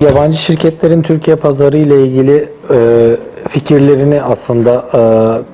Yabancı şirketlerin Türkiye pazarı ile ilgili e, fikirlerini aslında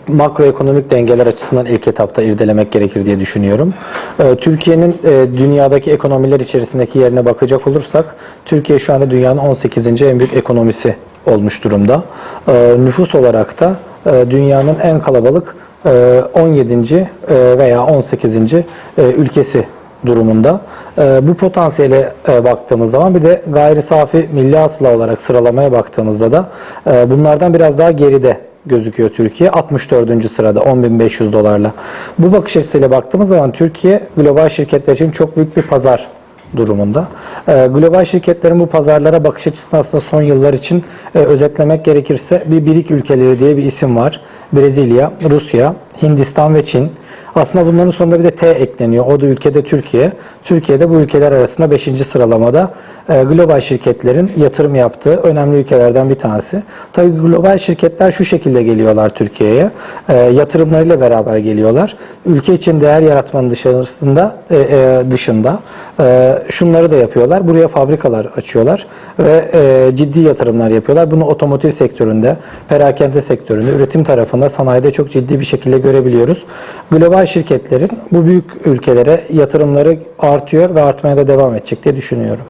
e, makroekonomik dengeler açısından ilk etapta irdelemek gerekir diye düşünüyorum. E, Türkiye'nin e, dünyadaki ekonomiler içerisindeki yerine bakacak olursak, Türkiye şu anda dünyanın 18. en büyük ekonomisi olmuş durumda. E, nüfus olarak da e, dünyanın en kalabalık e, 17. e, veya 18. e, ülkesi durumunda. Ee, bu potansiyele e, baktığımız zaman bir de gayri safi milli hasıla olarak sıralamaya baktığımızda da e, bunlardan biraz daha geride gözüküyor Türkiye. 64. sırada 10.500 dolarla. Bu bakış açısıyla baktığımız zaman Türkiye global şirketler için çok büyük bir pazar durumunda. E, global şirketlerin bu pazarlara bakış açısını aslında son yıllar için e, özetlemek gerekirse bir birik ülkeleri diye bir isim var. Brezilya, Rusya, Hindistan ve Çin. Aslında bunların sonunda bir de T ekleniyor. O da ülkede Türkiye. Türkiye'de bu ülkeler arasında 5. sıralamada e, global şirketlerin yatırım yaptığı önemli ülkelerden bir tanesi. Tabii global şirketler şu şekilde geliyorlar Türkiye'ye. E, yatırımlarıyla beraber geliyorlar. Ülke için değer yaratmanın dışarısında e, e, dışında e, şunları da yapıyorlar. Buraya fabrikalar açıyorlar ve e, ciddi yatırımlar yapıyorlar. Bunu otomotiv sektöründe, perakende sektöründe, üretim tarafında, sanayide çok ciddi bir şekilde görebiliyoruz. Global şirketlerin bu büyük ülkelere yatırımları artıyor ve artmaya da devam edecek diye düşünüyorum.